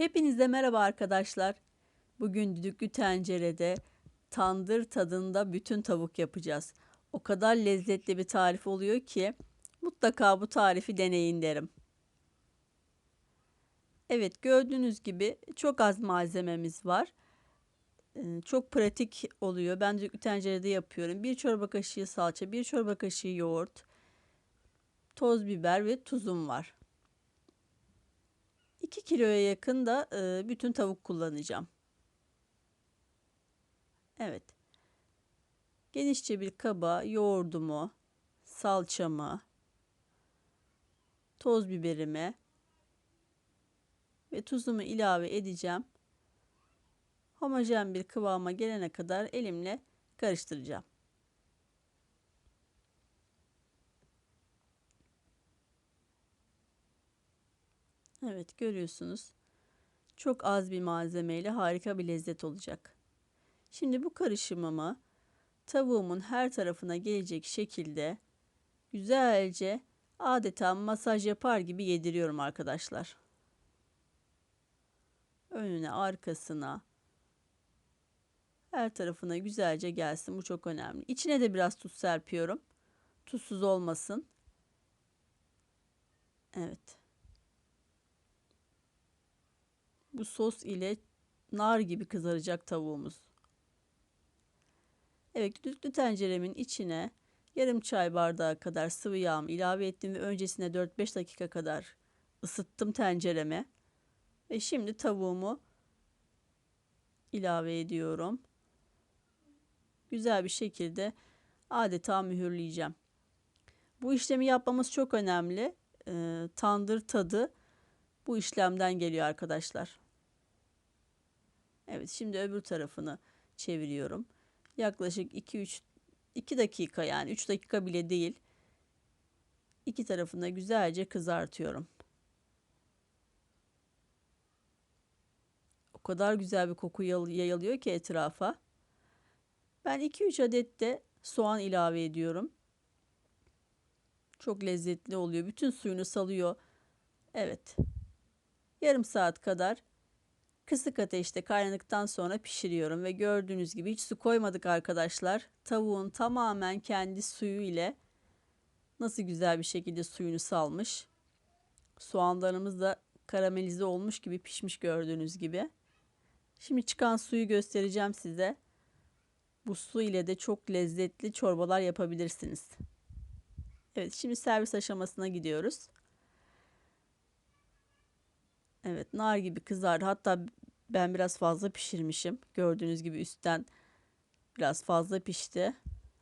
Hepinize merhaba arkadaşlar. Bugün düdüklü tencerede tandır tadında bütün tavuk yapacağız. O kadar lezzetli bir tarif oluyor ki mutlaka bu tarifi deneyin derim. Evet gördüğünüz gibi çok az malzememiz var. Ee, Çok pratik oluyor. Ben düdüklü tencerede yapıyorum. Bir çorba kaşığı salça, bir çorba kaşığı yoğurt, toz biber ve tuzum var. 2 kiloya yakın da e, bütün tavuk kullanacağım. Evet. Genişçe bir kaba yoğurdumu, salçamı, toz biberimi ve tuzumu ilave edeceğim. Homojen bir kıvama gelene kadar elimle karıştıracağım. Evet görüyorsunuz. Çok az bir malzemeyle harika bir lezzet olacak. Şimdi bu karışımımı tavuğumun her tarafına gelecek şekilde güzelce adeta masaj yapar gibi yediriyorum arkadaşlar. Önüne, arkasına, her tarafına güzelce gelsin. Bu çok önemli. İçine de biraz tuz serpiyorum. Tuzsuz olmasın. Evet. Bu sos ile nar gibi kızaracak tavuğumuz. Evet düdüklü tenceremin içine yarım çay bardağı kadar sıvı yağımı ilave ettim ve öncesine 4-5 dakika kadar ısıttım tencereme. Ve şimdi tavuğumu ilave ediyorum. Güzel bir şekilde adeta mühürleyeceğim. Bu işlemi yapmamız çok önemli. Ee, tandır tadı bu işlemden geliyor arkadaşlar. Evet şimdi öbür tarafını çeviriyorum. Yaklaşık 2-3 2 dakika yani 3 dakika bile değil. İki tarafını güzelce kızartıyorum. O kadar güzel bir koku yayılıyor ki etrafa. Ben 2-3 adet de soğan ilave ediyorum. Çok lezzetli oluyor. Bütün suyunu salıyor. Evet. Yarım saat kadar kısık ateşte kaynadıktan sonra pişiriyorum ve gördüğünüz gibi hiç su koymadık arkadaşlar. Tavuğun tamamen kendi suyu ile nasıl güzel bir şekilde suyunu salmış. Soğanlarımız da karamelize olmuş gibi pişmiş gördüğünüz gibi. Şimdi çıkan suyu göstereceğim size. Bu su ile de çok lezzetli çorbalar yapabilirsiniz. Evet şimdi servis aşamasına gidiyoruz. Evet nar gibi kızardı. Hatta ben biraz fazla pişirmişim. Gördüğünüz gibi üstten biraz fazla pişti.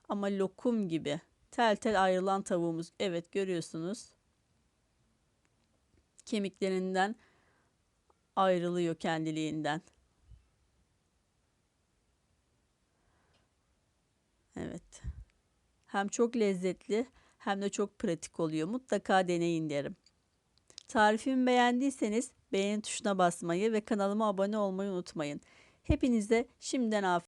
Ama lokum gibi tel tel ayrılan tavuğumuz. Evet görüyorsunuz. Kemiklerinden ayrılıyor kendiliğinden. Evet. Hem çok lezzetli hem de çok pratik oluyor. Mutlaka deneyin derim. Tarifimi beğendiyseniz beğeni tuşuna basmayı ve kanalıma abone olmayı unutmayın. Hepinize şimdiden afiyet